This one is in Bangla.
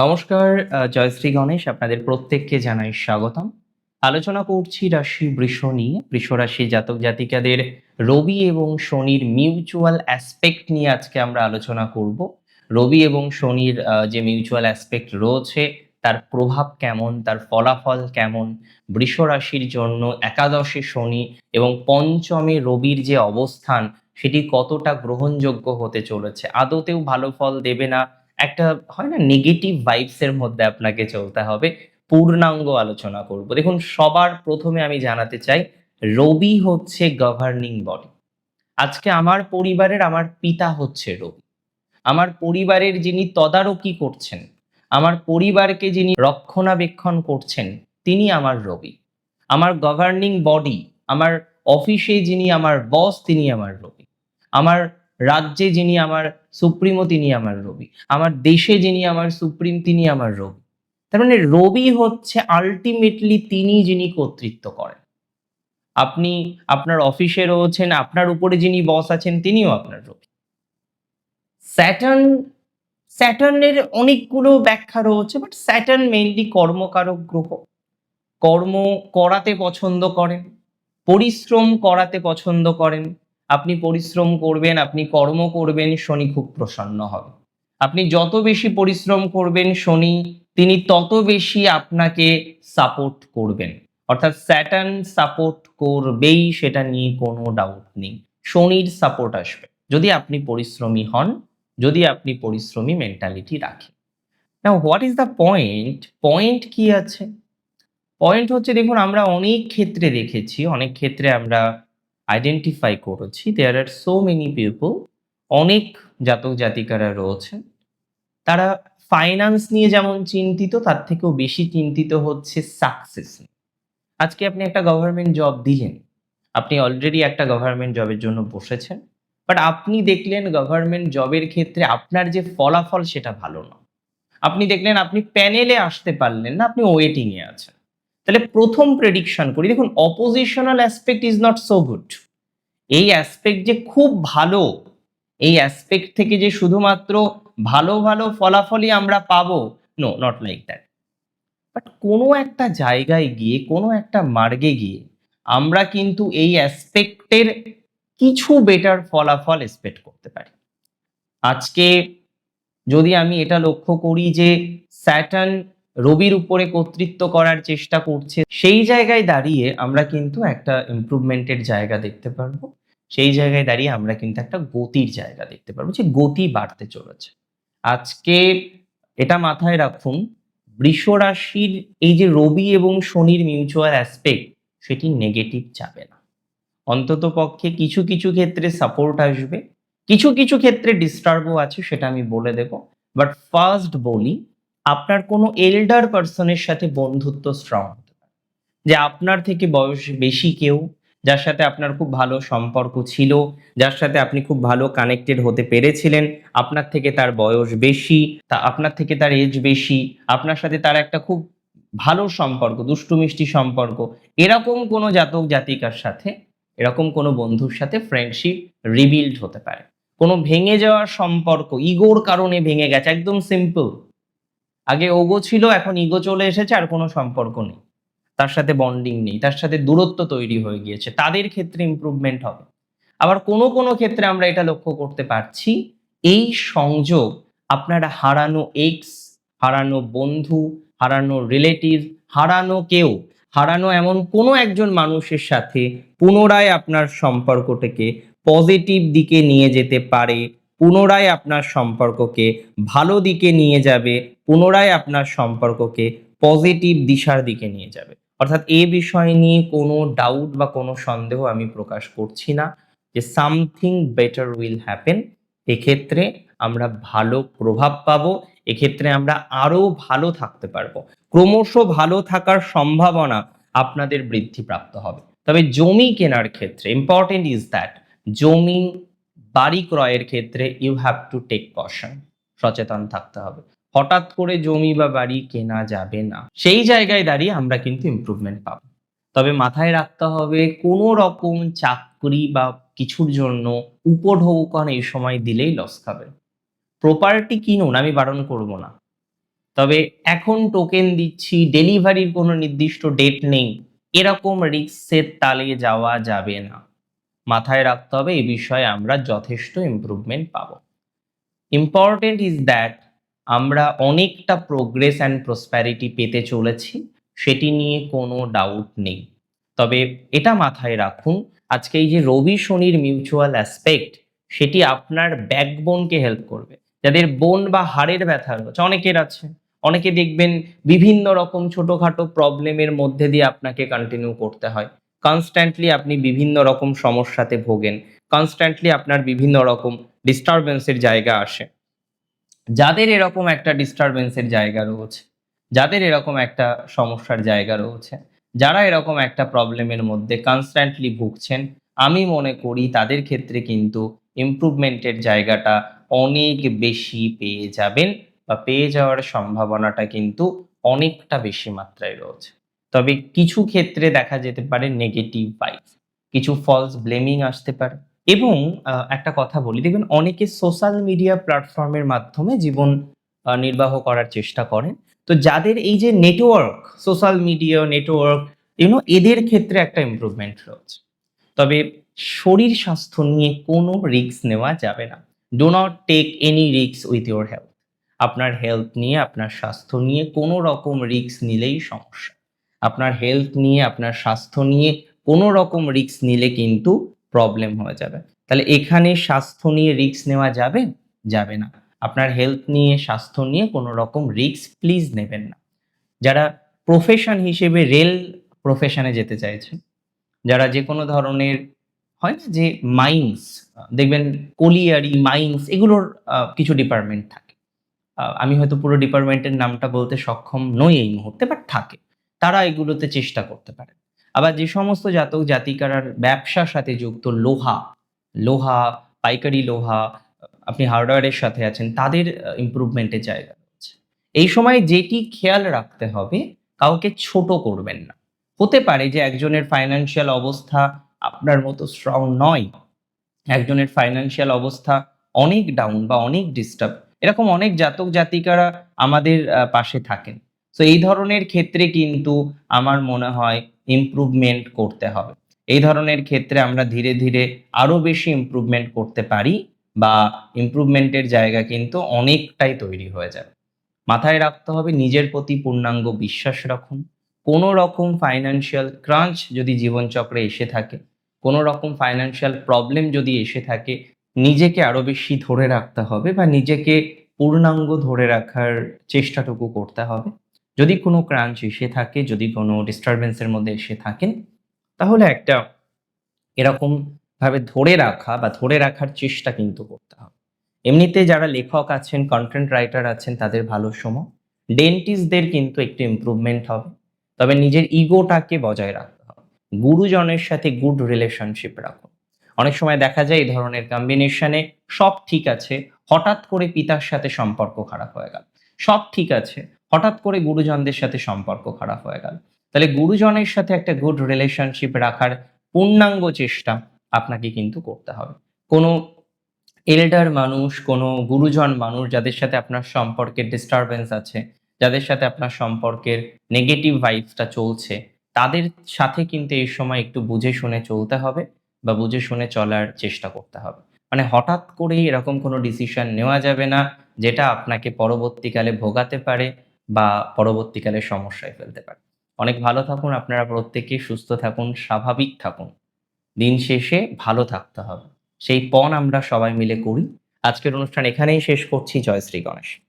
নমস্কার জয়শ্রী গণেশ, আপনাদের প্রত্যেককে জানাই স্বাগতম। আলোচনা করছি রাশি বৃষ নিয়ে। বৃষ রাশি জাতক জাতিকাদের রবি এবং শনির মিউচুয়াল অ্যাসপেক্ট নিয়ে আজকে আমরা আলোচনা করব। রবি এবং শনির যে মিউচুয়াল অ্যাসপেক্ট রয়েছে, তার প্রভাব কেমন, তার ফলাফল কেমন, বৃষ রাশির জন্য একাদশে শনি এবং পঞ্চমে রবির যে অবস্থান, সেটি কতটা গ্রহণযোগ্য হতে চলেছে? আদতেও ভালো ফল দেবে না একটা হয় না নেগেটিভ ভাইবস এর মধ্যে আপনাকে চলতে হবে, পূর্ণাঙ্গ আলোচনা করব। দেখুন, সবার প্রথমে আমি জানাতে চাই, রবি হচ্ছে গভর্নিং বডি আজকে আমার পরিবারের আমার পিতা হচ্ছে রবি। আমার পরিবারের যিনি তদারকি করছেন, আমার পরিবারকে যিনি রক্ষণাবেক্ষণ করছেন, তিনি আমার রবি। আমার গভর্নিং বডি আমার অফিসে যিনি আমার বস তিনি আমার রবি। আমার রাজ্যে যিনি আমার সুপ্রিমো, তিনি আমার রবি। আমার দেশে যিনি আমার সুপ্রিম, তিনি আমার রবি। তার মানে রবি হচ্ছে আলটিমেটলি তিনি যিনি কর্তৃত্ব করেন। আপনি আপনার অফিসে রয়েছেন, আপনার উপরে যিনি বস আছেন, তিনিও আপনার রবি। স্যাটার্ন, স্যাটার্নের অনেকগুলো ব্যাখ্যা রয়েছে বাট স্যাটার্ন মেইনলি কর্মকারক গ্রহ। কর্ম করাতে পছন্দ করেন, পরিশ্রম করাতে পছন্দ করেন আপনি পরিশ্রম করবেন, আপনি কর্ম করবেন, শনি খুব প্রসন্ন হবে। আপনি যত বেশি পরিশ্রম করবেন শনি, তিনি তত বেশি আপনাকে সাপোর্ট করবেন। অর্থাৎ স্যাটার্ন সাপোর্ট করবেই সেটা নিয়ে কোনো ডাউট নেই। শনির সাপোর্ট আসবে। যদি আপনি পরিশ্রমী হন, যদি আপনি পরিশ্রমী মেন্টালিটি রাখেন। না what is the point point কি আছে? পয়েন্ট হচ্ছে, দেখুন, আমরা অনেক ক্ষেত্রে দেখেছি, অনেক ক্ষেত্রে আমরা আইডেন্টিফাই করেছি there are so many people অনেক জাতক জাতিকারা রয়েছেন। তারা ফাইন্যান্স নিয়ে যেমন চিন্তিত, তার থেকেও বেশি চিন্তিত হচ্ছে সাকসেস আজকে আপনি একটা গভর্নমেন্ট জব দিলেন, আপনি অলরেডি একটা গভর্নমেন্ট জবের জন্য বসেছেন বাট আপনি দেখলেন গভর্নমেন্ট জবের ক্ষেত্রে আপনার যে ফলাফল সেটা ভালো না। আপনি দেখলেন আপনি প্যানেলে আসতে পারলেন না, আপনি ওয়েটিংয়ে আছেন। তাহলে প্রথম প্রেডিকশন করি। দেখুন oppositional aspect is not so good এই অ্যাসপেক্ট যে খুব ভালো, এই অ্যাসপেক্ট থেকে যে শুধুমাত্র ভালো ভালো ফলাফলই আমরা পাবো no not like that but কোনো একটা জায়গায় গিয়ে, কোনো একটা মার্গে গিয়ে, আমরা কিন্তু এই অ্যাসপেক্টের কিছু বেটার ফলাফল এক্সপেক্ট করতে পারি। আজকে যদি আমি এটা লক্ষ্য করি যে স্যাটার্ন রবির উপরে কর্তৃত্ব করার চেষ্টা করছে। সেই জায়গায় দাঁড়িয়ে আমরা কিন্তু একটা ইমপ্রুভমেন্টের জায়গা দেখতে পারব। সেই জায়গায় দাঁড়িয়ে আমরা কিন্তু একটা গতির জায়গা দেখতে পারব যে গতি বাড়তে চলেছে। আজকে এটা মাথায় রাখুন, বৃষ রাশির এই যে রবি এবং শনির মিউচুয়াল অ্যাসপেক্ট সেটি নেগেটিভ যাবে না। অন্তত পক্ষে কিছু কিছু ক্ষেত্রে সাপোর্ট আসবে। কিছু কিছু ক্ষেত্রে ডিস্টার্বও আছে, সেটা আমি বলে দেব। বাট ফার্স্ট বলি আপনার কোনো এল্ডার পার্সনের সাথে বন্ধুত্ব স্ট্রং হতে পারে। যে আপনার থেকে বয়স বেশি কেউ, যার সাথে আপনার খুব ভালো সম্পর্ক ছিল, যার সাথে আপনি খুব ভালো কানেক্টেড হতে পেরেছিলেন, আপনার থেকে তার বয়স বেশি, তা আপনার থেকে তার এজ বেশি, আপনার সাথে তার একটা খুব ভালো সম্পর্ক, দুষ্টু মিষ্টি সম্পর্ক, এরকম কোনো জাতক জাতিকার সাথে, এরকম কোনো বন্ধুর সাথে ফ্রেন্ডশিপ রিবিল্ড হতে পারে। কোনো ভেঙে যাওয়ার সম্পর্ক, ইগোর কারণে ভেঙে গেছে, একদম সিম্পল আগে ওগো ছিল, এখন ইগো চলে এসেছে, আর কোনো সম্পর্ক নেই। তার সাথে বন্ডিং নেই, তার সাথে দূরত্ব তৈরি হয়ে গিয়েছে। তাদের ক্ষেত্রে ইমপ্রুভমেন্ট হবে। আবার কোনো কোনো ক্ষেত্রে আমরা এটা লক্ষ্য করতে পারছি, এই সংযোগ আপনারা হারানো এক্স হারানো বন্ধু, হারানো রিলেটিভ হারানো কেউ, হারানো এমন কোনো একজন মানুষের সাথে পুনরায় আপনার সম্পর্কটাকে পজিটিভ দিকে নিয়ে যেতে পারে পুনরায় আপনার সম্পর্ককে ভালো দিকে নিয়ে যাবে, পুনরায় আপনার সম্পর্ককে পজিটিভ দিশার দিকে নিয়ে যাবে। অর্থাৎ এ বিষয় নিয়ে কোনো ডাউট বা কোনো সন্দেহ আমি প্রকাশ করছি না যে সামথিং বেটার উইল হ্যাপেন এক্ষেত্রে আমরা ভালো প্রভাব পাবো, এক্ষেত্রে আমরা আরও ভালো থাকতে পারব। ক্রমশ ভালো থাকার সম্ভাবনা আপনাদের বৃদ্ধিপ্রাপ্ত হবে। তবে জমি কেনার ক্ষেত্রে ইম্পর্টেন্ট ইজ দ্যাট জমি বাড়ি ক্রয়ের ক্ষেত্রে you have to take caution সচেতন থাকতে হবে। হঠাৎ করে জমি বা বাড়ি কেনা যাবে না, সেই জায়গায় দাঁড়িয়ে আমরা কিন্তু ইমপ্রুভমেন্ট পাবো। তবে মাথায় রাখতে হবে, কোনো রকম চাকরি বা কিছুর জন্য উপঢৌকন এই সময় দিলেই লস খাবে। প্রপার্টি কিনুন, আমি বারণ করব না। তবে এখন টোকেন দিচ্ছি ডেলিভারির কোনো নির্দিষ্ট ডেট নেই, এরকম রিস্কের তালে যাওয়া যাবে না। মাথায় রাখতে হবে, এই বিষয়ে আমরা যথেষ্ট ইমপ্রুভমেন্ট পাবো। ইম্পর্টেন্ট ইজ দ্যাট আমরা অনেকটা প্রোগ্রেস অ্যান্ড প্রসপ্যারিটি পেতে চলেছি, সেটি নিয়ে কোনো ডাউট নেই। তবে এটা মাথায় রাখুন, আজকে এই যে রবি শনির মিউচুয়াল অ্যাসপেক্ট সেটি আপনার ব্যাকবোনকে হেল্প করবে। যাদের বোন বা হাড়ের ব্যথা রয়েছে, অনেকের আছে, অনেকে দেখবেন বিভিন্ন রকম ছোটোখাটো প্রবলেমের মধ্যে দিয়ে আপনাকে কন্টিনিউ করতে হয়। কনস্ট্যান্টলি আপনি বিভিন্ন রকম সমস্যাতে ভোগেন। কনস্ট্যান্টলি আপনার বিভিন্ন রকম ডিস্টারবেন্সের জায়গা আসে। যাদের এরকম একটা ডিস্টারবেন্সের জায়গা রয়েছে, যাদের এরকম একটা সমস্যার জায়গা রয়েছে, যারা এরকম একটা প্রবলেমের মধ্যে কনস্ট্যান্টলি ভুগছেন, আমি মনে করি তাদের ক্ষেত্রে কিন্তু ইমপ্রুভমেন্টের জায়গাটা অনেক বেশি পেয়ে যাবেন বা পেয়ে যাওয়ার সম্ভাবনাটা কিন্তু অনেকটা বেশি মাত্রায় রয়েছে। তবে কিছু ক্ষেত্রে দেখা যেতে পারে নেগেটিভ ভাইব কিছু ফলস ব্লেমিং আসতে পারে। এবং একটা কথা বলি দেখবেন অনেকে সোশ্যাল মিডিয়া প্ল্যাটফর্মের মাধ্যমে জীবন নির্বাহ করার চেষ্টা করেন। তো যাদের এই যে network social media network you know এদের ক্ষেত্রে একটা ইমপ্রুভমেন্ট রয়েছে। তবে শরীর স্বাস্থ্য নিয়ে কোনো রিস্ক নেওয়া যাবে না। Do not take any risk with your health আপনার হেলথ নিয়ে, আপনার স্বাস্থ্য নিয়ে কোনো রকম রিস্ক নিলেই সমস্যা। আপনার হেলথ নিয়ে, আপনার স্বাস্থ্য নিয়ে কোনো রকম রিস্ক নিলে কিন্তু প্রবলেম হয়ে যাবে। তাহলে এখানে স্বাস্থ্য নিয়ে রিস্ক নেওয়া যাবে? যাবে না। আপনার হেলথ নিয়ে, স্বাস্থ্য নিয়ে কোনো রকম রিস্ক প্লিজ নেবেন না। যারা প্রফেশন হিসেবে রেল প্রফেশনে যেতে চাইছেন, যারা যে কোনো ধরনের, হয় না যে মাইন্স দেখবেন কলিয়ারি মাইন্স এগুলোর কিছু ডিপার্টমেন্ট থাকে। আমি হয়তো পুরো ডিপার্টমেন্টের নামটা বলতে সক্ষম নই এই মুহূর্তে বাট থাকে। তারা এগুলোতে চেষ্টা করতে পারে। আবার যে সমস্ত জাতক জাতিকারার ব্যবসার সাথে যুক্ত লোহা লোহা, পাইকারি লোহা, আপনি হার্ডওয়্যারের সাথে আছেন, তাদের ইমপ্রুভমেন্টের জায়গা রয়েছে। এই সময় যেটি খেয়াল রাখতে হবে, কাউকে ছোট করবেন না। হতে পারে যে একজনের ফাইন্যান্সিয়াল অবস্থা আপনার মতো স্ট্রং নয়, একজনের ফাইন্যান্সিয়াল অবস্থা অনেক ডাউন বা অনেক ডিস্টার্ব এরকম অনেক জাতক জাতিকারা আমাদের পাশে থাকেন। তো এই ধরনের ক্ষেত্রে কিন্তু আমার মনে হয় ইমপ্রুভমেন্ট করতে হবে। এই ধরনের ক্ষেত্রে আমরা ধীরে ধীরে আরও বেশি ইমপ্রুভমেন্ট করতে পারি বা ইমপ্রুভমেন্টের জায়গা কিন্তু অনেকটাই তৈরি হয়ে যাবে। মাথায় রাখতে হবে নিজের প্রতি পূর্ণাঙ্গ বিশ্বাস রাখুন। কোনো রকম ফাইন্যান্সিয়াল ক্রাঞ্চ যদি জীবনচক্রে এসে থাকে, কোনো রকম ফাইন্যান্সিয়াল প্রবলেম যদি এসে থাকে, নিজেকে আরও বেশি ধরে রাখতে হবে বা নিজেকে পূর্ণাঙ্গ ধরে রাখার চেষ্টাটুকু করতে হবে। যদি কোনো ক্রাঞ্চ এসে থাকে, যদি কোনো ডিস্টারবেন্সের মধ্যে এসে থাকেন, তাহলে একটা এরকম ভাবে ধরে রাখা বা ধরে রাখার চেষ্টা কিন্তু করতে হবে। এমনিতে যারা লেখক আছেন কন্টেন্ট রাইটার আছেন, তাদের ভালো সময়। ডেন্টিস্টদের কিন্তু একটু ইমপ্রুভমেন্ট হবে। তবে নিজের ইগোটাকে বজায় রাখতে হবে। গুরুজনের সাথে গুড রিলেশনশিপ রাখুন। অনেক সময় দেখা যায়, এই ধরনের কম্বিনেশনে সব ঠিক আছে, হঠাৎ করে পিতার সাথে সম্পর্ক খারাপ হয়ে গেল। সব ঠিক আছে হঠাৎ করে গুরুজনদের সাথে সম্পর্ক খারাপ হয়ে গেল। তাহলে গুরুজনের সাথে একটা গুড রিলেশনশিপ রাখার পূর্ণাঙ্গ চেষ্টা আপনাকে কিন্তু করতে হবে। কোনো এল্ডার মানুষ, কোনো গুরুজন মানুষ যাদের সাথে আপনার সম্পর্কের ডিস্টারবেন্স আছে, যাদের সাথে আপনার সম্পর্কের নেগেটিভ ভাইবসটা চলছে, তাদের সাথে কিন্তু এই সময় একটু বুঝে শুনে চলতে হবে বা বুঝে শুনে চলার চেষ্টা করতে হবে। মানে হঠাৎ করেই এরকম কোনো ডিসিশন নেওয়া যাবে না, যেটা আপনাকে পরবর্তীকালে ভোগাতে পারে বা পরবর্তীকালে সমস্যায় ফেলতে পারে। অনেক ভালো থাকুন, আপনারা প্রত্যেকে সুস্থ থাকুন, স্বাভাবিক থাকুন। দিন শেষে ভালো থাকতে হবে। সেই পণ আমরা সবাই মিলে করি। আজকের অনুষ্ঠান এখানেই শেষ করছি। জয় শ্রী গণেশ।